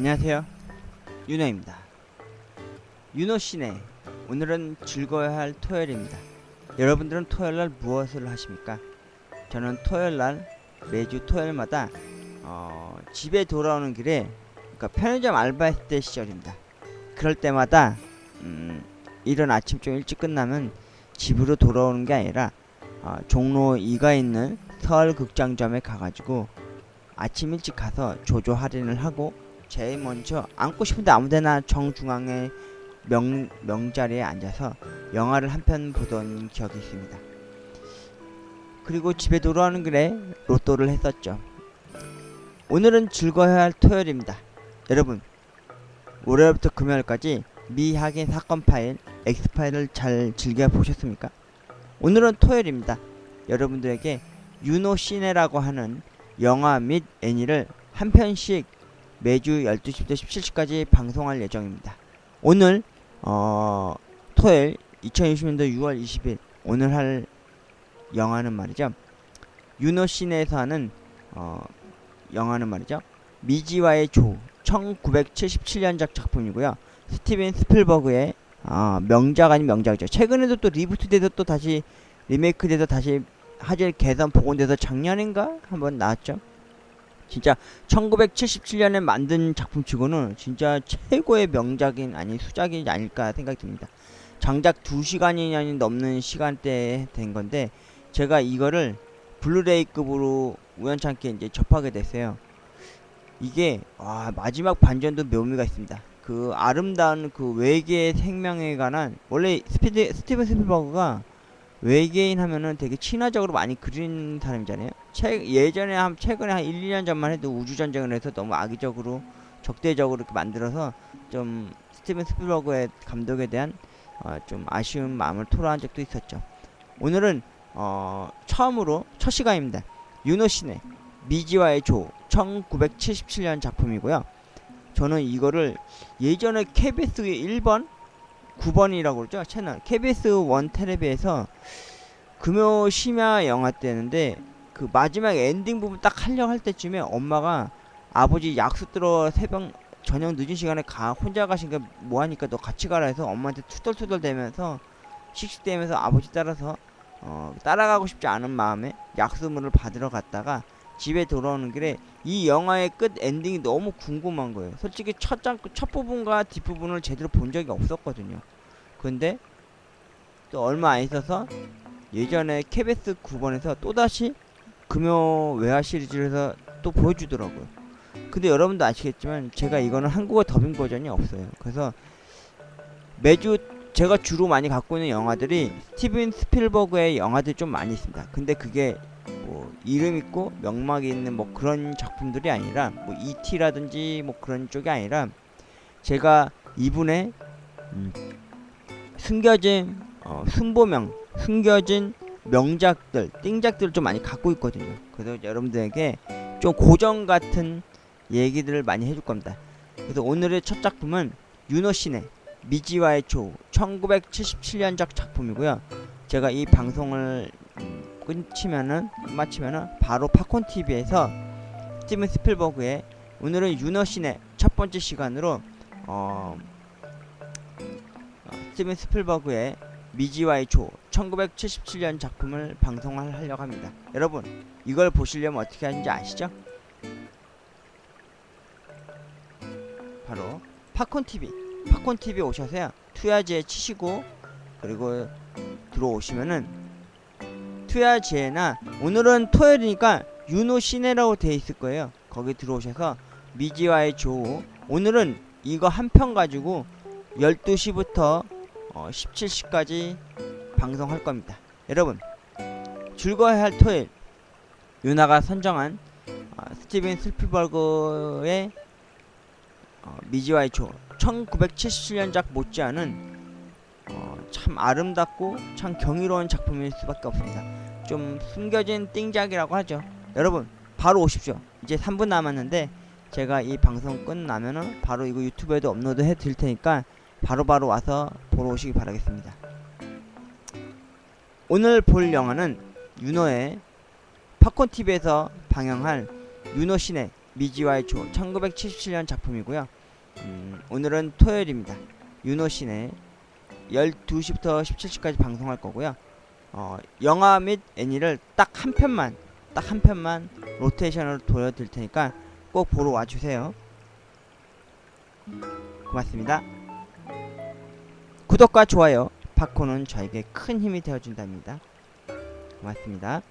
안녕하세요. 윤호입니다. 윤호 씨네. 오늘은 즐거워야 할 토요일입니다. 여러분들은 토요일 날 무엇을 하십니까? 저는 토요일 날 매주 토요일마다 어, 집에 돌아오는 길에 그러니까 편의점 알바했을 때 시절입니다. 그럴 때마다 음, 이런 아침 좀 일찍 끝나면 집으로 돌아오는 게 아니라 어, 종로 2가 있는 서울 극장점에 가가지고 아침 일찍 가서 조조 할인을 하고 제일 먼저 앉고 싶은데 아무데나 정중앙에 명, 명자리에 앉아서 영화를 한 편 보던 기억이 있습니다. 그리고 집에 돌아오는 길에 로또를 했었죠. 오늘은 즐거워야 할 토요일입니다. 여러분, 월요일부터 금요일까지 미확인 사건 파일, X파일을 잘 즐겨 보셨습니까? 오늘은 토요일입니다. 여러분들에게 유노 시네라고 하는 영화 및 애니를 한 편씩 매주 12시부터 17시까지 방송할 예정입니다. 오늘 어, 토요일 2020년도 6월 20일 오늘 할 영화는 말이죠. 유노 시내에서 하는 어, 영화는 말이죠. 미지와의 조 1977년작 작품이고요. 스티븐 스필버그의 어, 명작 아닌 명작이죠. 최근에도 또 리부트돼서 또 다시 리메이크돼서 다시 화질 개선 복원돼서 작년인가 한번 나왔죠. 진짜 1977년에 만든 작품 치고는 진짜 최고의 명작인 아니 수작이 아닐까 생각이 듭니다. 장작 2시간이 넘는 시간대에 된 건데 제가 이거를 블루레이급으로 우연찮게 이제 접하게 됐어요. 이게 와 마지막 반전도 묘미가 있습니다. 그 아름다운 그 외계의 생명에 관한 원래 스피드, 스티븐 스필버그가 외계인 하면은 되게 친화적으로 많이 그리는 사람이잖아요. 책 예전에 한 최근에 한 1, 2년 전만 해도 우주 전쟁을 해서 너무 악의적으로 적대적으로 이렇게 만들어서 좀 스티븐 스필버그의 감독에 대한 어, 좀 아쉬운 마음을 토로한 적도 있었죠. 오늘은 어, 처음으로 첫 시간입니다. 유노 씨네 미지와의 조 1977년 작품이고요. 저는 이거를 예전에 KBS 1번 9번이라고 그러죠? 채널. KBS 원 텔레비에서 금요 심야 영화 때였는데 그 마지막 엔딩 부분 딱 하려고 할 때쯤에 엄마가 아버지 약속 들어 새벽 저녁 늦은 시간에 가 혼자 가시니까 뭐 하니까 너 같이 가라 해서 엄마한테 투덜투덜 대면서 씩씩대면서 아버지 따라서 어, 따라가고 싶지 않은 마음에 약수물을 받으러 갔다가 집에 돌아오는 길에 이 영화의 끝 엔딩이 너무 궁금한 거예요. 솔직히 첫, 장, 첫 부분과 뒷부분을 제대로 본 적이 없었거든요. 근데 또 얼마 안 있어서 예전에 KBS 9번에서 또다시 금요 외화 시리즈에서 또 보여주더라고요. 근데 여러분도 아시겠지만 제가 이거는 한국어 더빙 버전이 없어요. 그래서 매주 제가 주로 많이 갖고 있는 영화들이 스티븐 스필버그의 영화들이 좀 많이 있습니다. 근데 그게 뭐 이름 있고 명막이 있는 뭐 그런 작품들이 아니라 뭐 E.T.라든지 뭐 그런 쪽이 아니라 제가 이분의 음, 숨겨진 어, 순보명 숨겨진 명작들 띵작들을 좀 많이 갖고 있거든요. 그래서 여러분들에게 좀 고정 같은 얘기들을 많이 해줄 겁니다. 그래서 오늘의 첫 작품은 윤호 씨네 미지와의 조 1977년작 작품이고요. 제가 이 방송을 음, 끝치면은 마치면은 바로 팝콘 TV에서 스티븐 스필버그의 오늘은 씨네 첫 번째 시간으로 어, 어, 스티븐 스필버그의 미지와의 조 1977년 작품을 방송을 하려고 합니다. 여러분 이걸 보시려면 어떻게 하는지 아시죠? 바로 팝콘 TV 팝콘 TV 오셔서요 투야지에 치시고 그리고 들어오시면은 투야지에나 오늘은 토요일이니까 유노 시네라고 돼 있을 거예요. 거기 들어오셔서 미지와의 조 오늘은 이거 한 편 가지고 12시부터 어, 17시까지 방송할 겁니다. 여러분 즐거워야 할 토요일. 유나가 선정한 어, 스티븐 스필버그의 어, 미지와의 조 1977년작 못지않은 어, 참 아름답고 참 경이로운 작품일 수밖에 없습니다. 좀 숨겨진 띵작이라고 하죠. 여러분 바로 오십시오. 이제 3분 남았는데 제가 이 방송 끝나면은 바로 이거 유튜브에도 업로드 해 드릴 테니까 바로바로 와서 보러 오시기 바라겠습니다. 오늘 볼 영화는 윤호의 팝콘 TV에서 방영할 윤호 신의 미지와의 조 1977년 작품이고요. 음, 오늘은 토요일입니다. 윤호 씨네 12시부터 17시까지 방송할 거고요. 어, 영화 및 애니를 딱 한 편만 딱 한 편만 로테이션으로 돌려드릴 테니까 꼭 보러 와주세요. 고맙습니다. 구독과 좋아요, 팝콘은 저에게 큰 힘이 되어준답니다. 고맙습니다.